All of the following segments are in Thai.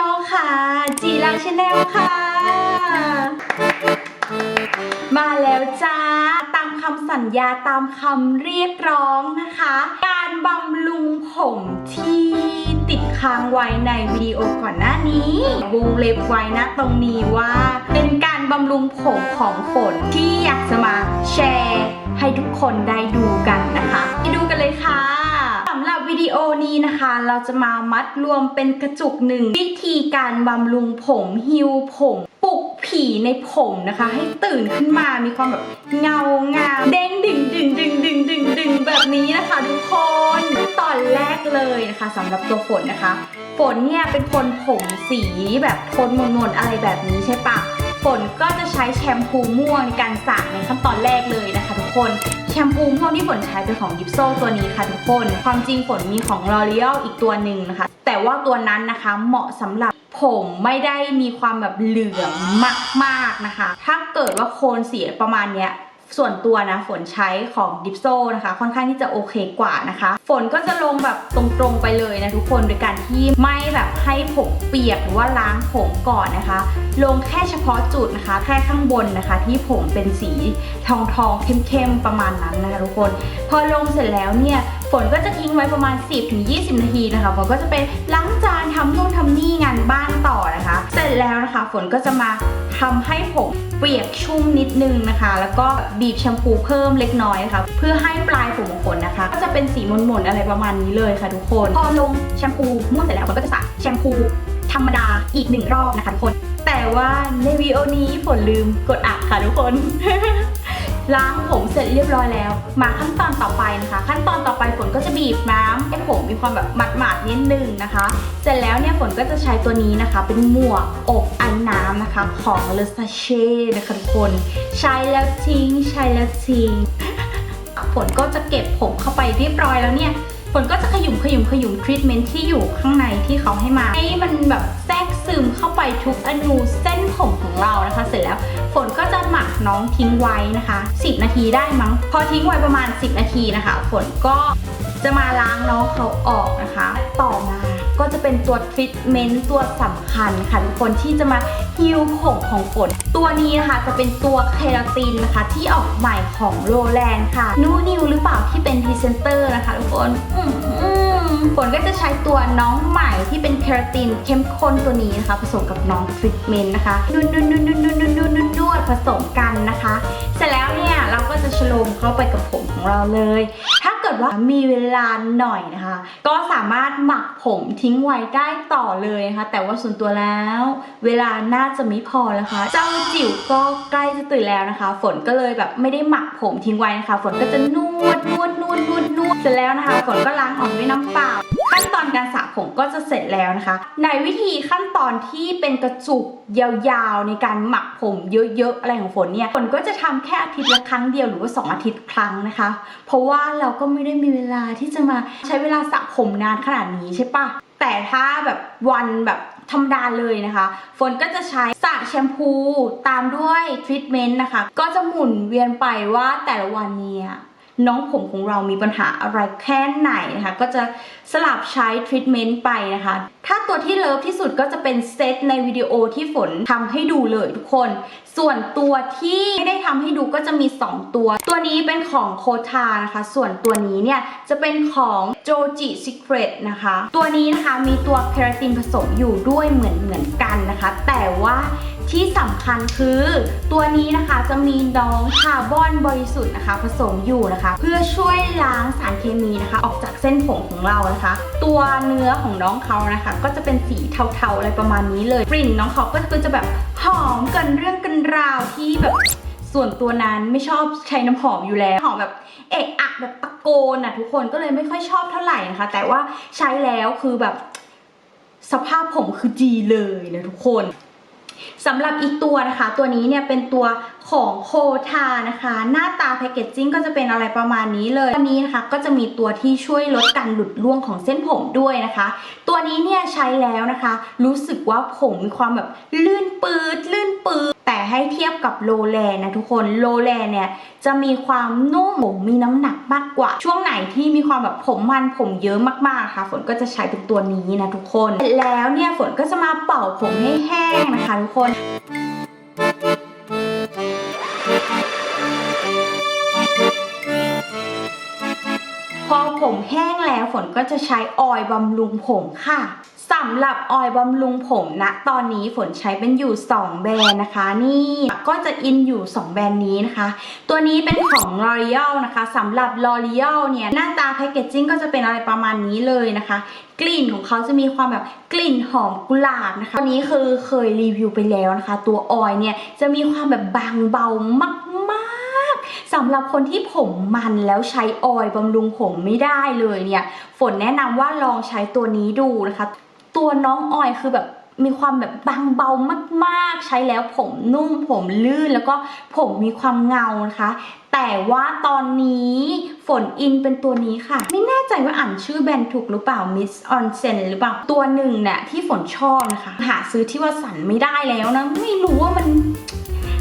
โยค่ะ จีรังชาแนลค่ะ มาแล้วจ้า ตามคำสัญญาตามคำเรียกร้องนะคะ การบำรุงผมที่ติดค้างไว้ในวิดีโอก่อนหน้านี้ วงเล็บไว้นะตรงนี้ว่า เป็นการบำรุงผมของฝนที่อยากจะมาแชร์ให้ทุกคนได้ดูกันนะคะ ไปดูกันเลยค่ะ วิดีโอนี้นะคะ เราจะมามัดรวมเป็นกระจุกหนึ่ง วิธีการบำรุงผมฮิวผมปลุกผีในผมนะคะ ให้ตื่นขึ้นมามีความแบบเงางามเด้งดึงดึงดึงดึงดึงดึงแบบนี้นะคะทุกคนตอนแรกเลยนะคะสำหรับตัวฝนนะคะ ฝนเนี่ยเป็นคนผมสีแบบโทนมนๆอะไรแบบนี้ใช่ปะ ฝนก็จะใช้แชมพูม่วงในการสระในขั้นตอนแรกเลยนะคะ ทุกคนแชมพูม่วงที่ฝนใช้เป็นของยิปโซตัวนี้ค่ะทุกคน ความจริงฝนมีของ L'Oreal อีกตัวหนึ่งนะคะ แต่ว่าตัวนั้นนะคะเหมาะสำหรับผมไม่ได้มีความแบบเหลืองมากๆนะคะ ถ้าเกิดว่าโคนสียประมาณเนี้ย ส่วนตัวนะฝนใช้ของดิฟโซนะคะ ค่อนข้างที่จะโอเคกว่านะคะ ฝนก็จะลงแบบตรงๆไปเลยนะทุกคนโดยการที่ไม่แบบให้ผมเปียกหรือว่าล้างผมก่อนนะคะ ลงแค่เฉพาะจุดนะคะแค่ข้างบนนะคะ ที่ผมเป็นสีทองทองๆเข้มๆประมาณนั้นนะคะ ทุกคน พอลงเสร็จแล้วเนี่ยฝนก็จะทิ้งไว้ประมาณ 10-20 นาทีนะคะฝนก็จะไปล้างจานทำนู่นทำนี่งานบ้าน แล้วนะคะ ฝนก็จะมาทำให้ผมเปียกชุ่มนิดนึงนะคะ แล้วก็บีบแชมพูเพิ่มเล็กน้อยนะคะ เพื่อให้ปลายผมของฝนนะคะ ก็จะเป็นสีมนๆอะไรประมาณนี้เลยค่ะทุกคน พอลงแชมพูม่วนเสร็จแล้วฝนก็จะสระแชมพูธรรมดาอีกหนึ่งรอบนะคะทุกคน แต่ว่าในวิดีโอนี้ฝนลืมกดอัดค่ะทุกคน ล้างผมเสร็จเรียบร้อยแล้ว มาขั้นตอนต่อไปนะคะ ขั้นตอนต่อไปฝนก็จะบีบน้ำให้ผมมีความแบบหมาดๆนิดนึงนะคะ เสร็จแล้วเนี่ยฝนก็จะใช้ตัวนี้นะคะ เป็นหมวกอบไอ้น้ำนะคะ ของ l e s a c h e นะคะทุกคน ใช้แล้วทิ้ง ใช้แล้วทิ้งฝนก็จะเก็บผมเข้าไปเรียบร้อยแล้วเนี่ยฝนก็จะขยุมขยุมขยุมทรีทเมนต์ที่อยู่ข้างในที่เขาให้มาให้มันแบบแทรก ซึมเข้าไปทุกอนูเส้นผมของเรานะคะ เสร็จแล้วฝนก็จะหมักน้องทิ้งไว้นะคะ 10 นาทีได้มั้ง พอทิ้งไว้ประมาณ 10 นาทีนะคะ ฝนก็จะมาล้างน้องเขาออกนะคะ ต่อมาก็จะเป็นตัวทรีทเมนต์ตัวสำคัญค่ะทุกคนที่จะมาฮิวผมของฝน ตัวนี้นะคะจะเป็นตัวเคราตินนะคะ ที่ออกใหม่ของโรแลนด์ค่ะ นูนิวหรือเปล่าที่เป็นพรีเซนเตอร์นะคะทุกคนอืมอืม ฝนก็จะใช้ตัวน้องใหม่ที่เป็นเคราตินเข้มข้นตัวนี้นะคะ ผสมกับน้องทรีทเมนต์นะคะนวดนวดนวดนวดนวดนวดนวดนวดนวดผสมกันนะคะ เสร็จแล้วเนี่ยเราก็จะชโลมเข้าไปกับผมของเราเลย ถ้าเกิด ว่ามีเวลาหน่อยนะคะ ก็สามารถหมักผมทิ้งไว้ได้ต่อเลยนะคะ แต่ว่าส่วนตัวแล้ว เวลาน่าจะไม่พอแล้วค่ะเจ้าจิ๋วก็ใกล้จะตื่นแล้วนะคะ ฝนก็เลยแบบไม่ได้หมักผมทิ้งไว้นะคะ ฝนก็จะนวดนวดนวดนวดนวดเสร็จแล้วนะคะ ฝนก็ล้างออกด้วยน้ำเปล่า ขั้นตอนการสระผมก็จะเสร็จแล้วนะคะ ในวิธีขั้นตอนที่เป็นกระจุกยาวๆในการหมักผมเยอะๆอะไรของฝนเนี่ยฝนก็จะทำแค่อาทิตย์ละครั้งเดียวหรือว่าสองอาทิตย์ครั้งนะคะ เพราะว่าเราก็ไม่ได้มีเวลาที่จะมาใช้เวลาสระผมนานขนาดนี้ใช่ปะแต่ถ้าแบบวันแบบธรรมดาเลยนะคะ ฝนก็จะใช้สระแชมพูตามด้วยทรีทเมนต์นะคะ ก็จะหมุนเวียนไปว่าแต่ละวันเนี่ย น้องผมของเรามีปัญหาอะไรแค่ไหนนะคะ ก็จะสลับใช้ทรีทเมนต์ไปนะคะ ถ้าตัวที่เลิฟที่สุดก็จะเป็นเซตในวิดีโอที่ฝนทำให้ดูเลยทุกคน ส่วนตัวที่ไม่ได้ทำให้ดูก็จะมี 2 ตัว ตัวนี้เป็นของโคทานะคะ ส่วนตัวนี้เนี่ยจะเป็นของโจจิซิเครตนะคะ ตัวนี้นะคะมีตัวเคราตินผสมอยู่ด้วยเหมือนเหมือนกันนะคะ แต่ว่า ที่สำคัญคือตัวนี้นะคะจะมีน้องคาร์บอนบริสุทธิ์นะคะ ผสมอยู่นะคะ เพื่อช่วยล้างสารเคมีนะคะ ออกจากเส้นผมของเรานะคะ ตัวเนื้อของน้องเขานะคะ ก็จะเป็นสีเทาๆอะไรประมาณนี้เลยกลิ่นน้องเขาก็คือจะแบบหอมกันเรื่องกันราวที่แบบส่วนตัวนั้นไม่ชอบใช้น้ำหอมอยู่แล้วหอมแบบเอะอะแบบตะโกนอะทุกคนก็เลยไม่ค่อยชอบเท่าไหร่นะคะ แต่ว่าใช้แล้วคือแบบสภาพผมคือดีเลยนะทุกคน สำหรับอีกตัวนะคะ ตัวนี้เนี่ยเป็นตัว ของโคทานะคะ หน้าตาแพคเกจจิ้งก็จะเป็นอะไรประมาณนี้เลยตัวนี้นะคะก็จะมีตัวที่ช่วยลดการหลุดร่วงของเส้นผมด้วยนะคะ ตัวนี้เนี่ยใช้แล้วนะคะ รู้สึกว่าผมมีความแบบลื่นปืดลื่นปืดแต่ให้เทียบกับโลแลนะทุกคนโลแลเนี่ยจะมีความนุ่มผมมีน้ำหนักมากกว่า ช่วงไหนที่มีความแบบผมมันผมเยอะมากๆค่ะ ฝนก็จะใช้เป็นตัวนี้นะทุกคนเสร็จแล้วเนี่ยฝนก็จะมาเป่าผมให้แห้งนะคะทุกคน ฝนก็จะใช้ออยล์บำรุงผมค่ะสำหรับออยล์บำรุงผมนะตอนนี้ฝนใช้เป็นอยู่ 2 แบรนด์นะคะ นี่ก็จะอินอยู่ 2 แบรนด์นี้นะคะ ตัวนี้เป็นของ L'Oreal นะคะสำหรับ L'Oreal เนี่ยหน้าตาแพคเกจจิ้งก็จะเป็นอะไรประมาณนี้เลยนะคะ กลิ่นของเขาจะมีความแบบกลิ่นหอมกุหลาบนะคะตัวนี้คือเคยรีวิวไปแล้วนะคะ ตัวออยล์เนี่ยจะมีความแบบบางเบามาก สำหรับคนที่ผมมันแล้วใช้ออยล์บำรุงผมไม่ได้เลยเนี่ยฝนแนะนำว่าลองใช้ตัวนี้ดูนะคะ ตัวน้องออยคือแบบมีความแบบบางเบามากๆ ใช้แล้วผมนุ่มผมลื่นแล้วก็ผมมีความเงานะคะ แต่ว่าตอนนี้ฝนอินเป็นตัวนี้ค่ะ ไม่แน่ใจว่าอ่านชื่อแบรนด์ถูกหรือเปล่า Miss Onsen หรือเปล่า ตัวหนึ่งเนี่ยที่ฝนชอบนะคะ หาซื้อที่ว่าสันไม่ได้แล้วนะ ไม่รู้ว่ามัน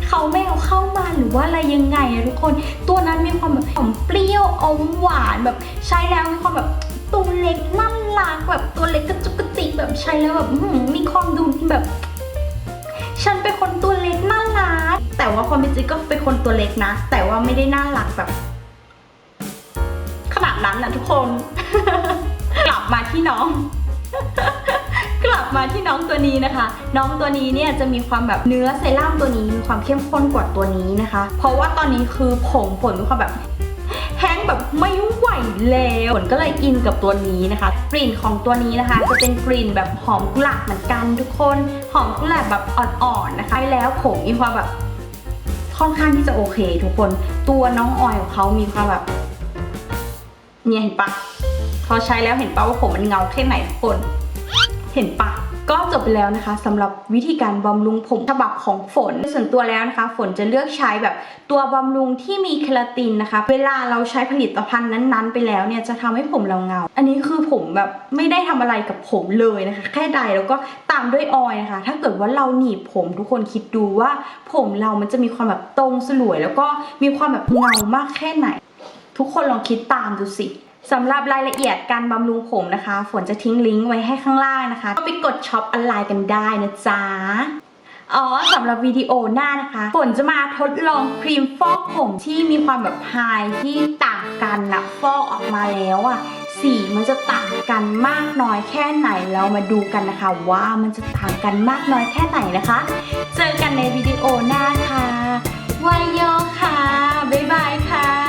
เขาไม่เอาเข้ามาหรือว่าอะไรยังไงอะทุกคน ตัวนั้นมีความแบบหอมเปรี้ยวอมหวานแบบใช้แล้วมีความแบบตัวเล็กน่ารักแบบตัวเล็กกระจุกกระจิกแบบใช้แล้วแบบมีความดูแบบ ฉันเป็นคนตัวเล็กน่ารักแต่ว่าความเป็นจริงก็เป็นคนตัวเล็กนะ แต่ว่าไม่ได้น่ารักแบบ ขนาดนั้นนะทุกคน กลับมาที่น้อง ลับมาที่น้องตัวนี้นะคะ น้องตัวนี้เนี่ยจะมีความแบบเนื้อเซรั่มตัวนี้มีความเข้มข้นกว่าตัวนี้นะคะ เพราะว่าตอนนี้คือผมฝนมีความแบบแห้งแบบไม่ไหวแล้วฝนก็เลยอินกับตัวนี้นะคะ กลิ่นของตัวนี้นะคะ จะเป็นกลิ่นแบบหอมกุหลาบเหมือนกันทุกคน หอมกุหลาบแบบอ่อนๆนะคะใช้แล้วผมมีความแบบค่อนข้างที่จะโอเค ทุกคน ตัวน้องออยของเขามีความแบบ เนี่ยเห็นปะพอใช้แล้วเห็นปะว่าผมมันเงาแค่ไหนทุกคน เห็นปะก็จบไปแล้วนะคะสำหรับวิธีการบำรุงผมฉบับของฝนส่วนตัวแล้วนะคะ ฝนจะเลือกใช้แบบตัวบำรุงที่มีเคลาตินนะคะ เวลาเราใช้ผลิตภัณฑ์นั้นๆ ไปแล้วเนี่ยจะทำให้ผมเราเงา อันนี้คือผมแบบไม่ได้ทำอะไรกับผมเลยนะคะ แค่ใดแล้วก็ตามด้วยออยนะคะ ถ้าเกิดว่าเราหนีบผมทุกคนคิดดูว่า ผมเรามันจะมีความแบบตรงสลวย แล้วก็มีความแบบเงามากแค่ไหน ทุกคนลองคิดตามดูสิ สำหรับรายละเอียดการบำรุงผมนะคะ ฝนจะทิ้งลิงก์ไว้ให้ข้างล่างนะคะ ก็ไปกดช็อปออนไลน์กันได้นะจ๊ะอ๋อสำหรับวิดีโอหน้านะคะ ฝนจะมาทดลองครีมฟอกผมที่มีความแบบไฮที่ต่างกันนะฟอกออกมาแล้วอะสีมันจะต่างกันมากน้อยแค่ไหนเรามาดูกันนะคะ ว่ามันจะต่างกันมากน้อยแค่ไหนนะคะ เจอกันในวิดีโอหน้าค่ะวายโยค่ะ บ๊ายบายค่ะ